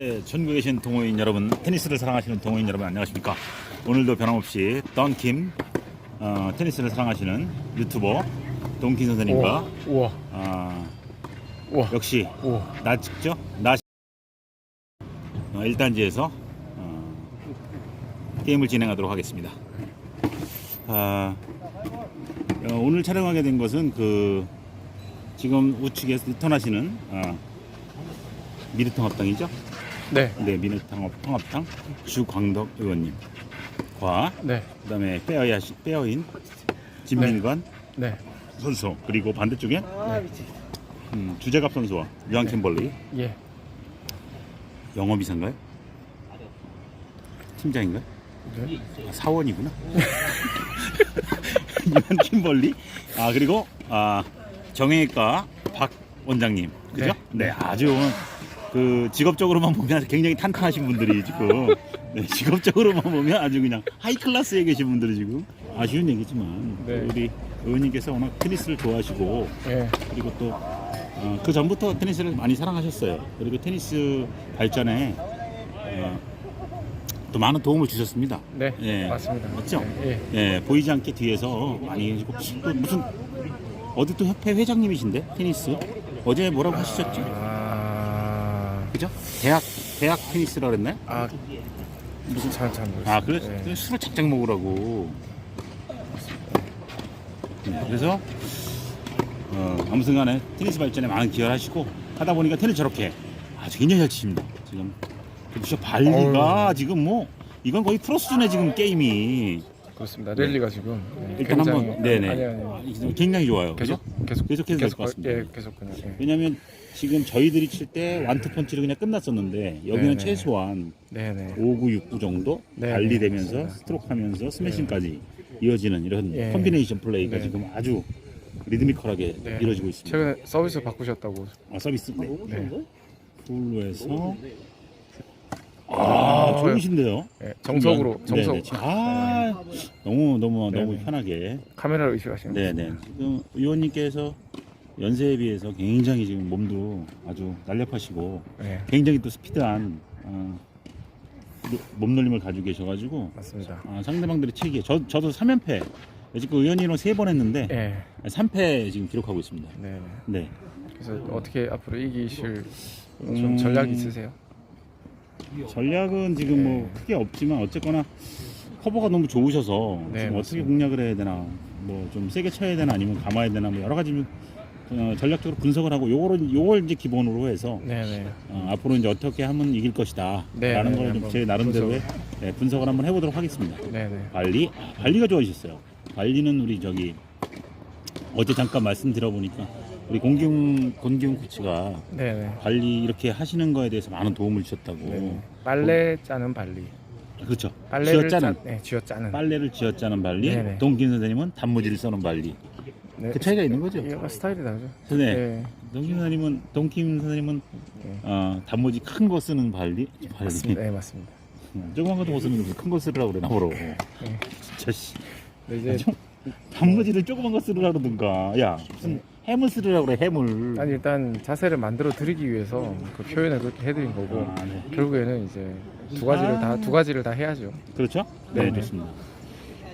네, 전국에 계신 동호인 여러분, 테니스를 사랑하시는 동호인 여러분 안녕하십니까? 오늘도 변함없이 던킴 어, 테니스를 사랑하시는 유튜버 동킴 선생님과 우와, 아, 우와, 역시 우와. 나 직접 나 어, 1단지에서 어, 게임을 진행하도록 하겠습니다. 아, 어, 오늘 촬영하게 된 것은 그 지금 우측에서 리턴하시는 아, 미르통 합당이죠? 네, 네, 미르통 통합당 주광덕 의원님과 네, 그다음에 페어야 페어인 진민관 네. 선수 그리고 반대쪽에 음, 주재갑 선수와 유한 캠벌리 예. 영업이사인가요? 팀장인가요? 네. 아, 사원이구나. 유한 캠벌리 아 그리고 아 정형외과 박 원장님 그죠? 네. 네, 아주 그 직업적으로만 보면 굉장히 탄탄하신 분들이 지금 네, 직업적으로만 보면 아주 그냥 하이 클래스에 계신 분들이 지금 아쉬운 얘기지만 네. 우리 의원님께서 워낙 테니스를 좋아하시고 예. 그리고 또그 전부터 테니스를 많이 사랑하셨어요. 그리고 테니스 발전에 어, 또 많은 도움을 주셨습니다. 네. 예. 맞습니다. 맞죠? 예. 예, 보이지 않게 뒤에서 많이 해주고 또 무슨 어디 또 협회 회장님이신데 테니스 어제 뭐라고 하시셨죠? 아? 대학 대학 테니스라 그랬나요? 아, 무슨 잘잘 모르겠어요. 아 그래 예. 서 술을 작작 먹으라고. 네, 그래서 어, 아무튼간에 테니스 발전에 많은 기여를 하시고 하다 보니까 테니스 저렇게 아주 굉장히 잘 치십니다. 지금 그리고 진짜 발리가 지금 뭐 이건 거의 프로 수준의 지금 게임이 그렇습니다. 랠리가 지금 예, 일단 굉장히- 한번 네네 아니 아니. 굉장히 좋아요. 계속? 계속 계속해서 될것 걸- 같습니다. 예, 계속 그냥. 예. 왜냐하면 지금 저희들이 칠때 원투 펀치로 그냥 끝났었는데 여기는 네네. 최소한 네, 네. 5, 9, 6, 9 정도 네, 발리되면서 네, 맞습니다. 스트로크하면서 스매싱까지 이어지는 이런 예. 컴비네이션 플레이가 네. 지금 아주 리드미컬하게 네. 이루어지고 있습니다. 최근에 서비스 바꾸셨다고. 아, 서비스 네. 네. 풀로에서 아, 아, 좋으신데요? 예, 정석으로 네네. 정석 지금 아, 너무 너무 너무 네네. 편하게. 카메라를 의식하시는. 네네. 지금 의원님께서 연세에 비해서 굉장히 지금 몸도 아주 날렵하시고 네, 굉장히 또 스피드한 어, 노- 몸놀림을 가지고 계셔가지고 맞습니다. 아, 상대방들의 체기에 저, 저도 3연패 지금 의원님이랑 3번 했는데 예, 3패 지금 기록하고 있습니다. 네. 네. 네. 그래서 어떻게 앞으로 이기실 좀 음. 전략 있으세요? 전략은 지금 뭐 네. 크게 없지만 어쨌거나 커버가 너무 좋으셔서 네, 지금 어떻게 맞습니다. 공략을 해야 되나 뭐 좀 세게 쳐야 되나 아니면 감아야 되나 뭐 여러 가지 어, 전략적으로 분석을 하고 요거를 요걸 이제 기본으로 해서 네, 네. 어, 앞으로 이제 어떻게 하면 이길 것이다 네, 라는 네, 걸좀 한번 제 나름대로의 네, 분석을 한번 해보도록 하겠습니다. 네, 네. 발리 아, 발리가 좋아지셨어요. 발리는 우리 저기 어제 잠깐 말씀 들어보니까 우리 공기웅 공기웅 코치가 네, 네. 발리 이렇게 하시는 거에 대해서 많은 도움을 주셨다고. 네. 빨래 짜는 발리. 그렇죠. 빨래를 쥐어짜는 짜, 네, 쥐어 짜는. 빨래를 쥐어짜는 발리. 네네. 동긴 선생님은 단무지를 써는 발리. 네. 그 차이가 있는 거죠. 이거 스타일이 다르죠. 네. 네. 동긴 선생님은 동김 선생님은 네. 어, 단무지 큰 거 쓰는 발리. 발리. 맞습니다. 네, 맞습니다. 음, 조그만 것도 못 쓰는 큰거 쓰라고 그래 나보러. 진짜 씨. 네, 이제 좀 단무지를 조그만 거 쓰라 그러든가. 야 무슨 해물 쓰라고 그래 해물. 아니 일단 자세를 만들어 드리기 위해서 그 표현을 그렇게 해드린 거고 아, 네. 결국에는 이제 두 가지를 아. 다두 가지를 다 해야죠. 그렇죠? 네, 네네. 좋습니다.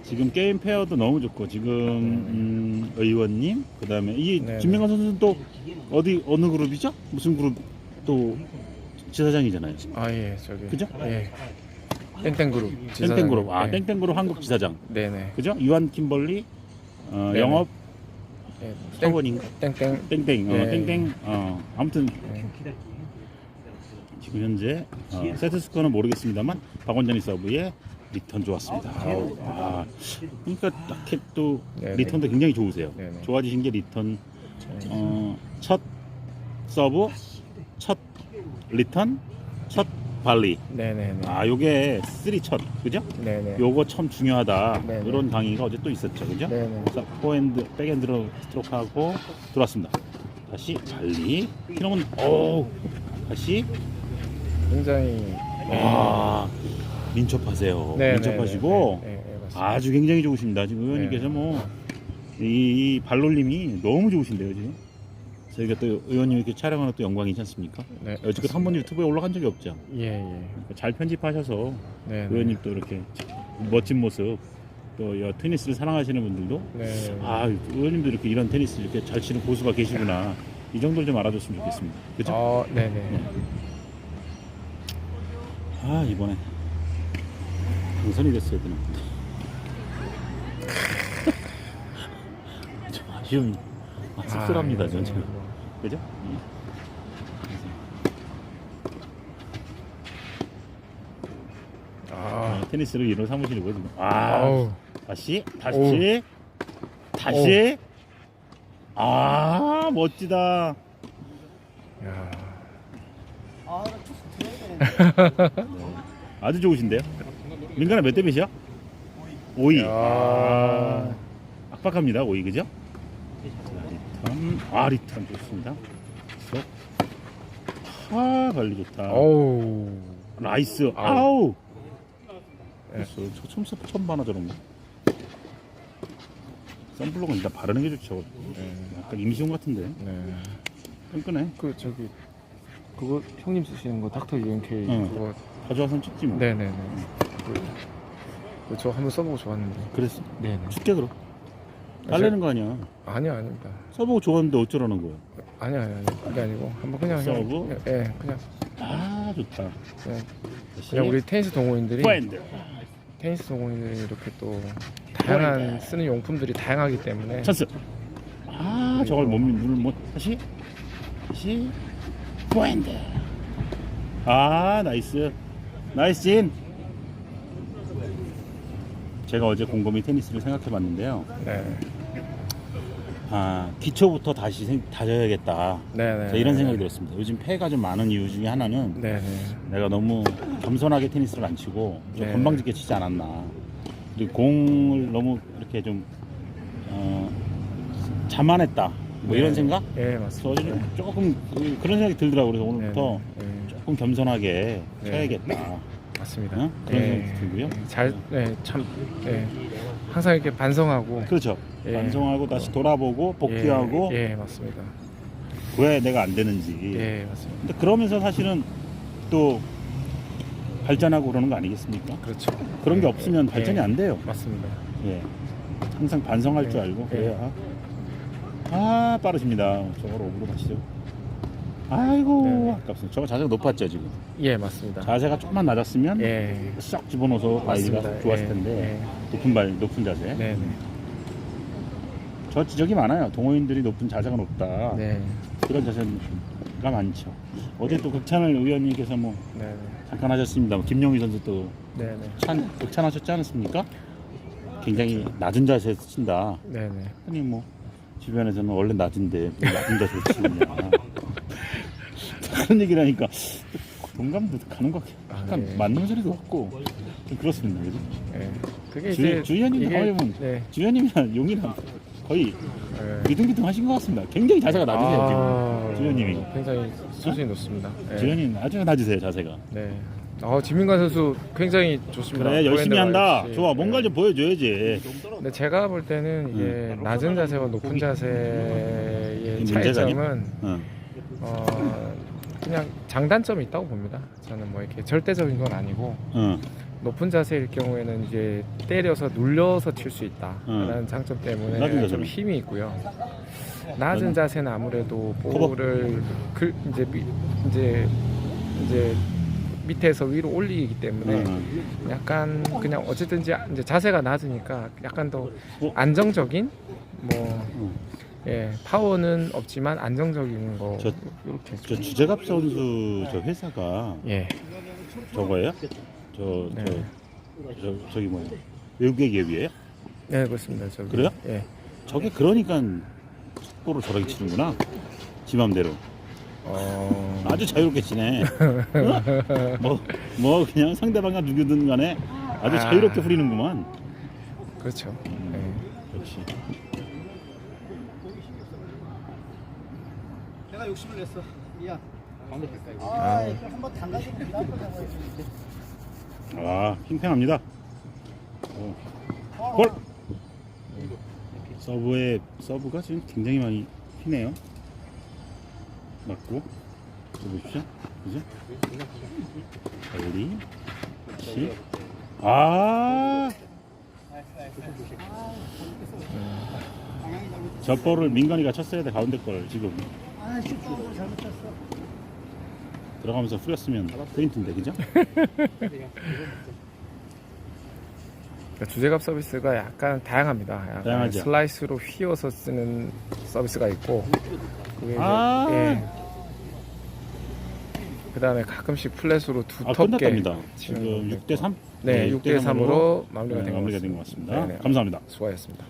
지금 게임 페어도 너무 좋고 지금 음, 의원님 그다음에 이 네네. 김명관 선수는 또 어디 어느 그룹이죠? 무슨 그룹 또 지사장이잖아요. 아 예, 저기. 그죠? 예. 땡땡 그룹. 땡땡 그룹. 아, 네. 땡땡 그룹 한국 지사장. 네, 네. 그죠? 유한 킴벌리 어, 네네. 영업 예. 땡 사원인가? 땡땡. 땡땡. 어, 네. 땡땡. 어, 아무튼 네. 지금 현재 어, 세트 스코어는 모르겠습니다만 박 원장이 서브에 리턴 좋았습니다. 아우, 아, 그러니까 또 네네. 리턴도 굉장히 좋으세요. 네네. 좋아지신 게 리턴 어, 첫 서브, 첫 리턴, 첫 발리. 네, 네, 네. 아, 요게 쓰리 첫, 그죠? 네, 네. 요거 참 중요하다. 네네. 이런 강의가 어제 또 있었죠, 그죠? 네, 네. 그래서 포핸드, 백핸드로 스트로크하고 들어왔습니다. 다시 발리. 이러면 오, 다시 굉장히 아, 민첩하세요. 네, 민첩하시고 네, 네, 네, 네. 아주 굉장히 좋으십니다. 지금 의원님께서 네. 뭐이 발놀림이 너무 좋으신데요, 지금. 저희가 또 의원님 이렇게 촬영하는 또 영광이지 않습니까? 네. 여지껏 한 번도 유튜브에 올라간 적이 없죠. 예, 예. 잘 편집하셔서 네. 네. 의원님 또 이렇게 멋진 모습 또이 테니스를 사랑하시는 분들도 네. 아 의원님도 이렇게 이런 테니스 이렇게 잘 치는 고수가 계시구나 이 정도를 좀 알아줬으면 좋겠습니다. 그죠? 어, 네, 네. 아 이번에 당선이 됐어야 되나 좀 아쉬움이 아, 씁쓸합니다 아, 전 예, 지금. 뭐. 그죠? 아. 아, 테니스를 이런 사무실이고 지금. 아. 아우. 다시 다시. 다시. 아 멋지다. 야. 아주 좋으신데요 민간아 몇대 몇이야? 5위 야. 아, 빡빡합니다 5위 그죠? 자, 리턴 아 리턴 좋습니다 쏙. 아 관리 좋다 어우. 나이스 아우. 예. 됐어 저 처음 써- 처음 봐나 저런 거 선블록은 일단 바르는 게 좋죠 네. 약간 임시용 같은데 네. 끈끈해 그 저기 그거 형님 쓰시는 거 닥터 UNK 응. 그거 가져와서 찍지 뭐 네, 네, 네. 그, 그, 저 한번 써보고 좋았는데. 그랬어. 네, 네. 줄게 그럼. 딸래는 거 아니야? 아니요, 아닙니다. 써보고 좋았는데 어쩌라는 거야? 아니요, 아니요, 아니요. 그게 아니고 한번 그냥 서브? 그냥, 예, 그냥. 아 좋다. 그냥, 다시. 그냥 우리 테니스 동호인들이 브랜드. 테니스 동호인들이 이렇게 또 다양한 쓰는 용품들이 다양하기 때문에. 찬스. 아 저걸 못 물을 못 다시? 다시? 브랜드. 아 나이스. 나이스 진 제가 어제 곰곰이 테니스를 생각해 봤는데요 네, 아 기초부터 다시 생, 다져야겠다 네, 네. 자, 이런 생각이 들었습니다 요즘 폐가 좀 많은 이유 중에 하나는 네, 네. 내가 너무 겸손하게 테니스를 안 치고 좀 네. 건방지게 치지 않았나 그리고 공을 너무 이렇게 좀 어, 자만했다 뭐 네. 이런 생각? 예, 그래서 맞습니다. 조금 그- 그런 생각이 들더라고요 그래서 오늘부터 네, 네, 조금 겸손하게 네. 쳐야겠다 맞습니다. 어? 그런 예, 생각이 들고요 잘, 네, 참, 예. 항상 이렇게 반성하고 그렇죠 예. 반성하고 다시 돌아보고 복귀하고 예, 예, 맞습니다. 왜 내가 안 되는지 예, 맞습니다. 근데 그러면서 사실은 또 발전하고 그러는 거 아니겠습니까? 그렇죠. 그런 게 예, 없으면 예, 발전이 예, 안 돼요. 맞습니다. 예. 항상 반성할 줄 예, 알고 예. 그래야. 아 빠르십니다. 저걸 오브로 가시죠. 아이고 네. 아깝습니다. 저거 자세가 높았죠 지금. 예, 맞습니다. 자세가 조금만 낮았으면 예, 싹 집어넣어서 아이가 맞습니다. 좋았을 예, 텐데 높은 발 높은 자세. 네, 네, 저 지적이 많아요. 동호인들이 높은 자세가 높다. 네, 그런 자세가 많죠. 어제 또 극찬을 의원님께서 뭐 네, 네, 잠깐 하셨습니다. 뭐 김용희 선수 또 네, 네, 찬, 극찬하셨지 않았습니까? 굉장히 낮은 자세에서 친다. 네, 네. 아니 뭐 주변에서는 원래 낮은데 왜 낮은 자세로 치느냐. 그런 얘기를 하니까 동감도 가는 것 같아요. 약간 아, 네. 맞는 소리도 같고 좀 그렇습니다. 그죠? 예. 그게 주, 이제 주연님 이게- 거의 뭐 네, 주연님이랑 용이랑 거의 예. 비등비등 하신 것 같습니다. 굉장히 자세가 낮으세요 아, 지금 주연님이. 굉장히 수준이 높습니다. 예. 주연님 아주 낮으세요 자세가. 네. 어, 지민관 선수 굉장히 좋습니다. 그래 열심히 한다. 보이는데 좋아 역시. 뭔가 좀 보여줘야지. 근데 제가 볼 때는 이게 낮은 자세와 높은 자세의 문제가 아니야? 차이점은 응. 어, 그냥 장단점이 있다고 봅니다. 저는 뭐 이렇게 절대적인 건 아니고 응. 높은 자세일 경우에는 이제 때려서 눌려서 칠수 응. 있다라는 장점 낮은 때문에 자세는? 좀 힘이 있고요. 낮은 낮은- 자세는 아무래도? 볼을 글, 이제 미, 이제 이제 밑에서 위로 올리기 때문에 응. 약간 그냥 어쨌든지 이제 자세가 낮으니까 약간 더 어? 안정적인 뭐 응. 예, 파워는 없지만 안정적인 거 저- 이렇게 저 주재갑 선수 저 회사가 예. 저거예요? 저, 네. 저, 저, 저기 뭐야? 외국의 기업이에요? 네, 그렇습니다. 저기. 그래요? 예. 저게 그러니까 속도를 저렇게 치는구나. 지 맘대로. 어. 아주 자유롭게 치네. 어? 뭐, 뭐 그냥 상대방이 누구든 간에 아주 아. 자유롭게 후리는구만. 그렇죠. 예. 역시. 욕심을 냈어. 미안. 아. 아, 이거 한번 했는데. 아, 팽팽합니다. 어. 골! 서브에, 서브가 지금 굉장히 많이 휘네요. 맞고 보십시오 그죠? 빨리 시. 아 저 볼을 민간이가 쳤어야 돼 가운데 걸 지금 아, 슈퍼로 잘못 쳤어. 들어가면서 뿌렸으면 페인트인데 그죠? 그러니까 주제갑 서비스가 약간 다양합니다. 약간 다양하죠. 슬라이스로 휘어서 쓰는 서비스가 있고, 그게 이제, 아. 예. 그다음에 가끔씩 플랫으로 아 두텁게 끝났답니다 치는 지금 것도 6대 3 네, 6대 3으로 마무리가 된 것 마무리가 같습니다. 된것 같습니다 네네. 감사합니다 수고하셨습니다.